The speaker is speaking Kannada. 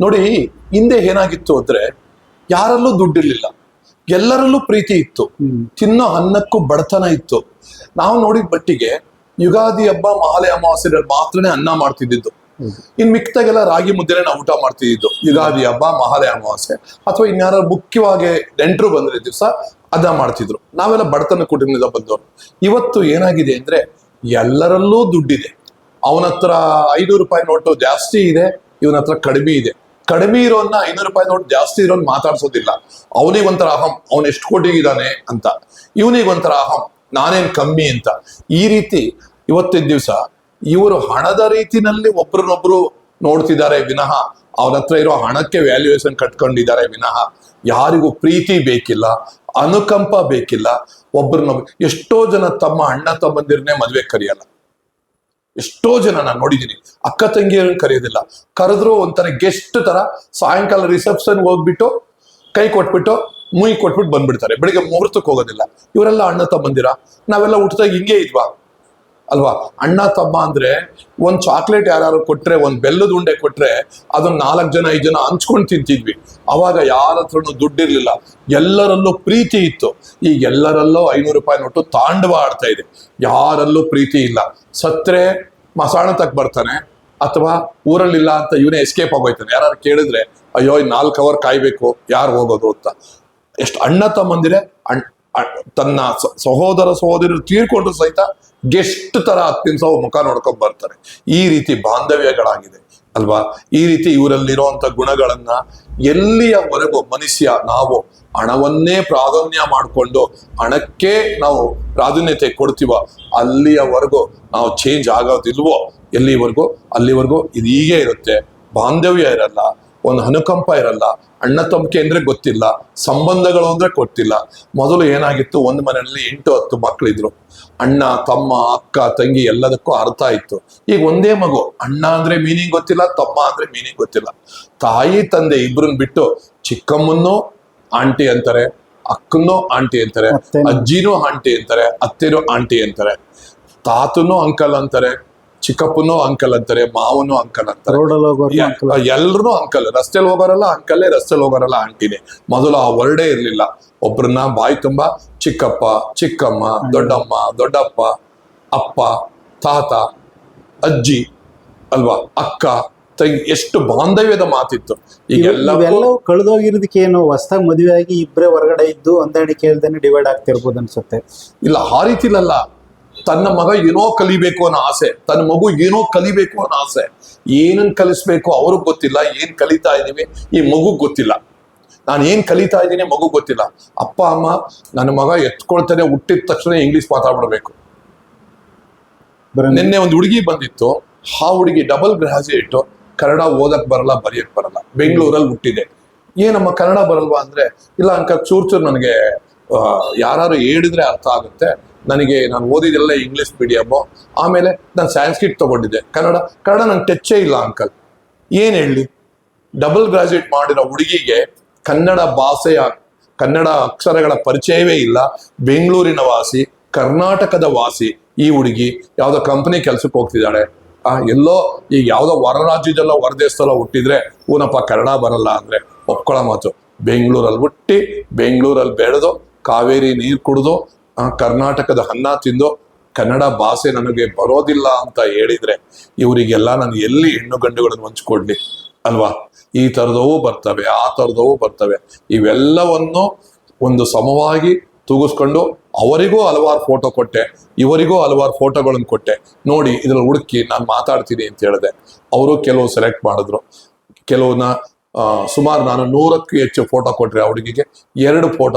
ನೋಡಿ ಹಿಂದೆ ಏನಾಗಿತ್ತು ಅಂದ್ರೆ ಯಾರಲ್ಲೂ ದುಡ್ಡಿರ್ಲಿಲ್ಲ. ಎಲ್ಲರಲ್ಲೂ ಪ್ರೀತಿ ಇತ್ತು. ತಿನ್ನೋ ಅನ್ನಕ್ಕೂ ಬಡತನ ಇತ್ತು. ನಾವು ನೋಡಿದ ಮಟ್ಟಿಗೆ ಯುಗಾದಿ ಹಬ್ಬ ಮಹಾಲಯ ಅಮಾವಾಸ್ಯೆಗಳಲ್ಲಿ ಮಾತ್ರನೇ ಅನ್ನ ಮಾಡ್ತಿದ್ದಿದ್ದು. ಇನ್ ಮಿಕ್ತಾಗೆಲ್ಲ ರಾಗಿ ಮುದ್ದೆನೆ ನಾವು ಊಟ ಮಾಡ್ತಿದ್ದು ಯುಗಾದಿ ಹಬ್ಬ ಮಹಾಲಯ ಅಮಾವಾಸ್ಯೆ. ಅಥವಾ ಇನ್ಯಾರ ಮುಖ್ಯವಾಗಿ ನೆಂಟರು ಬಂದ್ರೆ ದಿವಸ ಅದ ಮಾಡ್ತಿದ್ರು. ನಾವೆಲ್ಲ ಬಡತನ ಕುಟುಂಬದಿಂದ ಬಂದವರು. ಇವತ್ತು ಏನಾಗಿದೆ ಅಂದ್ರೆ ಎಲ್ಲರಲ್ಲೂ ದುಡ್ಡಿದೆ. ಅವನತ್ರ ಐನೂರು ರೂಪಾಯಿ ನೋಟು ಜಾಸ್ತಿ ಇದೆ ಇವನತ್ರ ಕಡಿಮೆ ಇದೆ. ಕಡಿಮೆ ಇರೋನ್ನ ಐನೂರು ರೂಪಾಯಿ ನೋಟ್ ಜಾಸ್ತಿ ಇರೋನ್ ಮಾತಾಡ್ಸೋದಿಲ್ಲ. ಅವನಿಗೆ ಒಂಥರ ಅಹಂ, ಅವನ್ ಎಷ್ಟು ಕೋಟಿ ಇದ್ದಾನೆ ಅಂತ. ಇವನಿಗೆ ಒಂಥರ ಅಹಂ, ನಾನೇನ್ ಕಮ್ಮಿ ಅಂತ. ಈ ರೀತಿ ಇವತ್ತಿನ ದಿವಸ ಇವರು ಹಣದ ರೀತಿನಲ್ಲಿ ಒಬ್ರನ್ನೊಬ್ರು ನೋಡ್ತಿದ್ದಾರೆ ವಿನಃ. ಅವನ ಹತ್ರ ಇರೋ ಹಣಕ್ಕೆ ವ್ಯಾಲ್ಯೂಯೇಷನ್ ಕಟ್ಕೊಂಡಿದ್ದಾರೆ ವಿನಃ. ಯಾರಿಗೂ ಪ್ರೀತಿ ಬೇಕಿಲ್ಲ, ಅನುಕಂಪ ಬೇಕಿಲ್ಲ. ಒಬ್ರನ್ನೊಬ್ರು ಎಷ್ಟೋ ಜನ ತಮ್ಮ ಅಣ್ಣ ತಮ್ಮಂದಿರನ್ನೇ ಮದ್ವೆ ಕರೆಯಲ್ಲ. ಎಷ್ಟೋ ಜನ ನಾನು ನೋಡಿದ್ದೀನಿ ಅಕ್ಕ ತಂಗಿಯರು ಕರೆಯೋದಿಲ್ಲ. ಕರೆದ್ರು ಒಂಥರ ಗೆಸ್ಟ್ ತರ ಸಾಯಂಕಾಲ ರಿಸೆಪ್ಷನ್ ಹೋಗ್ಬಿಟ್ಟು ಕೈ ಕೊಟ್ಬಿಟ್ಟು, ಮುಯಿ ಕೊಟ್ಬಿಟ್ಟು ಬಂದ್ಬಿಡ್ತಾರೆ. ಬೆಳಿಗ್ಗೆ ಮುಹೂರ್ತಕ್ಕೆ ಹೋಗೋದಿಲ್ಲ. ಇವರೆಲ್ಲ ಅಣ್ಣ ತಮ್ಮಂದಿರ? ನಾವೆಲ್ಲ ಊಟದಾಗ ಹಿಂಗೆ ಇದ್ವಾ? ಅಲ್ವಾ? ಅಣ್ಣ ತಮ್ಮ ಅಂದ್ರೆ ಒಂದ್ ಚಾಕ್ಲೇಟ್ ಯಾರು ಕೊಟ್ರೆ, ಒಂದ್ ಬೆಲ್ಲದ ಉಂಡೆ ಕೊಟ್ರೆ, ಅದನ್ನ ನಾಲ್ಕು ಜನ, ಐದು ಜನ ಹಂಚ್ಕೊಂಡು ತಿಂತಿದ್ವಿ. ಅವಾಗ ಯಾರ ಹತ್ರನೂ ದುಡ್ಡಿರ್ಲಿಲ್ಲ. ಎಲ್ಲರಲ್ಲೂ ಪ್ರೀತಿ ಇತ್ತು. ಈಗ ಎಲ್ಲರಲ್ಲೂ ಐನೂರು ರೂಪಾಯಿ ನೋಟು ತಾಂಡವ ಆಡ್ತಾ ಇದೆ. ಯಾರಲ್ಲೂ ಪ್ರೀತಿ ಇಲ್ಲ. ಸತ್ರೆ ಮಸಾಣ ತಕ್ ಬರ್ತಾನೆ, ಅಥವಾ ಊರಲ್ಲಿಲ್ಲ ಅಂತ ಇವನೇ ಎಸ್ಕೇಪ್ ಆಗೋಯ್ತಾನೆ. ಯಾರು ಕೇಳಿದ್ರೆ, ಅಯ್ಯೋ ನಾಲ್ಕು ಅವರ್ ಕಾಯ್ಬೇಕು, ಯಾರು ಹೋಗೋದು? ಅಂತ. ಎಷ್ಟು ಅಣ್ಣ ತಮ್ಮಂದಿರೆ, ಅಣ್ ತನ್ನ ಸಹೋದರ ಸಹೋದರಿ ತೀರ್ಕೊಂಡು ಸಹಿತ ಗೆಸ್ಟ್ ತರ ಹತ್ತು ನಿಮಿಷ ಮುಖ ನೋಡ್ಕೊಂಡ್ ಬರ್ತಾರೆ. ಈ ರೀತಿ ಬಾಂಧವ್ಯಗಳಾಗಿದೆ. ಅಲ್ವಾ? ಈ ರೀತಿ ಇವರಲ್ಲಿರುವಂತ ಗುಣಗಳನ್ನ ಎಲ್ಲಿಯವರೆಗೂ ಮನುಷ್ಯ ನಾವು ಹಣವನ್ನೇ ಪ್ರಾಧಾನ್ಯ ಮಾಡಿಕೊಂಡು ಹಣಕ್ಕೆ ನಾವು ಪ್ರಾಧಾನ್ಯತೆ ಕೊಡ್ತೀವೋ ಅಲ್ಲಿಯವರೆಗೂ ನಾವು ಚೇಂಜ್ ಆಗೋದಿಲ್ವೋ ಎಲ್ಲಿವರೆಗೂ? ಅಲ್ಲಿವರೆಗೂ ಇದು ಹೀಗೆ ಇರುತ್ತೆ. ಬಾಂಧವ್ಯ ಇರಲ್ಲ. ಒಂದು ಅನುಕಂಪ ಇರಲ್ಲ ಅಣ್ಣ ತಮ್ಕೆ ಅಂದ್ರೆ ಗೊತ್ತಿಲ್ಲ ಸಂಬಂಧಗಳು ಅಂದ್ರೆ ಗೊತ್ತಿಲ್ಲ ಮೊದಲು ಏನಾಗಿತ್ತು? ಒಂದು ಮನೆಯಲ್ಲಿ ಎಂಟು ಹತ್ತು ಮಕ್ಕಳಿದ್ರು ಅಣ್ಣ ತಮ್ಮ ಅಕ್ಕ ತಂಗಿ ಎಲ್ಲದಕ್ಕೂ ಅರ್ಥ ಇತ್ತು ಈಗ ಒಂದೇ ಮಗು ಅಣ್ಣ ಅಂದ್ರೆ ಮೀನಿಂಗ್ ಗೊತ್ತಿಲ್ಲ ತಮ್ಮ ಅಂದ್ರೆ ಮೀನಿಂಗ್ ಗೊತ್ತಿಲ್ಲ. ತಾಯಿ ತಂದೆ ಇಬ್ರನ್ನ ಬಿಟ್ಟು ಚಿಕ್ಕಮ್ಮನ್ನು ಆಂಟಿ ಅಂತಾರೆ ಅಕ್ಕನೂ ಆಂಟಿ ಅಂತಾರೆ. ಅಜ್ಜಿನೂ ಆಂಟಿ ಅಂತಾರೆ ಅತ್ತೆನೂ ಆಂಟಿ ಅಂತಾರೆ. ತಾತನೂ ಅಂಕಲ್ ಅಂತಾರೆ. ಚಿಕ್ಕಪ್ಪನೂ ಅಂಕಲ್ ಅಂತಾರೆ ಮಾವನು ಅಂಕಲ್ ಅಂತಾರೆ. ಎಲ್ರು ಅಂಕಲ್ ರಸ್ತೆಲಿ ಹೋಗೋರಲ್ಲ ಅಂಕಲ್ಲೇ ರಸ್ತೆಲಿ ಹೋಗೋರಲ್ಲ ಆಂಟಿನೇ ಮೊದಲು ಆ ವರ್ಡೇ ಇರ್ಲಿಲ್ಲ. ಒಬ್ರನ್ನ ಬಾಯಿ ತುಂಬಾ ಚಿಕ್ಕಪ್ಪ ಚಿಕ್ಕಮ್ಮ ದೊಡ್ಡಮ್ಮ ದೊಡ್ಡಪ್ಪ ಅಪ್ಪ ತಾತ ಅಜ್ಜಿ ಅಲ್ವಾ ಅಕ್ಕ ತಂಗಿ ಎಷ್ಟು ಬಾಂಧವ್ಯದ ಮಾತಿತ್ತು. ಈಗೆಲ್ಲ ಕಳೆದೋಗಿರೋದಕ್ಕೆ ಏನು ಹೊಸದಾಗಿ ಮದುವೆ ಆಗಿ ಇಬ್ಬರೇ ಹೊರಗಡೆ ಇದ್ದು ಹೊಂದಾಣಿಕೆ ಇಲ್ದೇನೆ ಡಿವೈಡ್ ಆಗ್ತಿರ್ಬೋದು ಅನ್ಸುತ್ತೆ. ಇಲ್ಲ ಆ ರೀತಿಲಲ್ಲ. ತನ್ನ ಮಗ ಏನೋ ಕಲಿಬೇಕು ಅನ್ನೋ ಆಸೆ ತನ್ನ ಮಗು ಏನೋ ಕಲಿಬೇಕು ಅನ್ನೋ ಆಸೆ ಏನನ್ ಕಲಿಸ್ಬೇಕು ಅವ್ರಿಗೆ ಗೊತ್ತಿಲ್ಲ ಏನ್ ಕಲಿತಾ ಇದೀವಿ ಈ ಮಗು ಗೊತ್ತಿಲ್ಲ. ನಾನು ಏನ್ ಕಲಿತಾ ಇದ್ದೀನಿ ಮಗು ಗೊತ್ತಿಲ್ಲ. ಅಪ್ಪ ಅಮ್ಮ ನನ್ನ ಮಗ ಎತ್ಕೊಳ್ತಾನೆ ಹುಟ್ಟಿದ ತಕ್ಷಣ ಇಂಗ್ಲಿಷ್ ಮಾತಾಡ್ಬಿಡ್ಬೇಕು. ಬರೀ ನಿನ್ನೆ ಒಂದು ಹುಡುಗಿ ಬಂದಿತ್ತು ಆ ಹುಡುಗಿ ಡಬಲ್ ಗ್ರಾಜುಯೇಟ್ ಕನ್ನಡ ಓದಕ್ ಬರಲ್ಲ ಬರೆಯಕ್ ಬರಲ್ಲ ಬೆಂಗಳೂರಲ್ಲಿ ಹುಟ್ಟಿದೆ. ಏನಮ್ಮ ಕನ್ನಡ ಬರಲ್ವಾ ಅಂದ್ರೆ ಇಲ್ಲ ಅಂಕ ಚೂರ್ ಚೂರ್ ನನಗೆ ಯಾರು ಹೇಳಿದ್ರೆ ಅರ್ಥ ಆಗುತ್ತೆ ನನಗೆ ನಾನು ಓದಿದೆಲ್ಲ ಇಂಗ್ಲಿಷ್ ಮೀಡಿಯಮ್ಮು ಆಮೇಲೆ ನಾನು ಸ್ಯಾನ್ಸ್ಕ್ರಿಟ್ ತಗೊಂಡಿದ್ದೆ. ಕನ್ನಡ ಕನ್ನಡ ನಂಗೆ ಟೆಚ್ಚೇ ಇಲ್ಲ ಅಂಕಲ್ ಏನು ಹೇಳಿ? ಡಬಲ್ ಗ್ರಾಜುಯೇಟ್ ಮಾಡಿರೋ ಹುಡುಗಿಗೆ ಕನ್ನಡ ಭಾಷೆಯ, ಕನ್ನಡ ಅಕ್ಷರಗಳ ಪರಿಚಯವೇ ಇಲ್ಲ. ಬೆಂಗಳೂರಿನ ವಾಸಿ, ಕರ್ನಾಟಕದ ವಾಸಿ ಈ ಹುಡುಗಿ ಯಾವುದೋ ಕಂಪನಿ ಕೆಲಸಕ್ಕೆ ಹೋಗ್ತಿದ್ದಾಳೆ. ಆ, ಎಲ್ಲೋ ಈಗ ಯಾವುದೋ ಹೊರ ರಾಜ್ಯದಲ್ಲ ಹೊರ ದೇಶದಲ್ಲ ಹುಟ್ಟಿದ್ರೆ ಊನಪ್ಪ ಕನ್ನಡ ಬರಲ್ಲ ಅಂದ್ರೆ ಒಪ್ಕೊಳ್ಳೋ ಮಾತು. ಬೆಂಗಳೂರಲ್ಲಿ ಹುಟ್ಟಿ, ಬೆಂಗಳೂರಲ್ಲಿ ಬೆಳೆದು, ಕಾವೇರಿ ನೀರು ಕುಡಿದು ಕರ್ನಾಟಕದ ಅನ್ನ ತಿಂದು ಕನ್ನಡ ಭಾಷೆ ನನಗೆ ಬರೋದಿಲ್ಲ ಅಂತ ಹೇಳಿದ್ರೆ ಇವರಿಗೆಲ್ಲ ನಾನು ಎಲ್ಲಿ ಹೆಣ್ಣು ಗಂಡುಗಳನ್ನು ಹಂಚ್ಕೊಡ್ಲಿ ಅಲ್ವಾ? ಈ ಥರದವು ಬರ್ತವೆ, ಆ ಥರದವು ಬರ್ತವೆ. ಇವೆಲ್ಲವನ್ನು ಒಂದು ಸಮವಾಗಿ ತೂಗಿಸ್ಕೊಂಡು ಅವರಿಗೂ ಹಲವಾರು ಫೋಟೋ ಕೊಟ್ಟೆ, ಇವರಿಗೂ ಹಲವಾರು ಫೋಟೋಗಳನ್ನು ಕೊಟ್ಟೆ. ನೋಡಿ, ಇದ್ರಲ್ಲಿ ಹುಡುಕಿ ನಾನು ಮಾತಾಡ್ತೀನಿ ಅಂತ ಹೇಳಿದೆ. ಅವರು ಕೆಲವು ಸೆಲೆಕ್ಟ್ ಮಾಡಿದ್ರು. ಕೆಲವನ್ನ ಸುಮಾರು ನಾನು ನೂರಕ್ಕೂ ಹೆಚ್ಚು ಫೋಟೋ ಕೊಟ್ಟರೆ ಆ ಎರಡು ಫೋಟೋ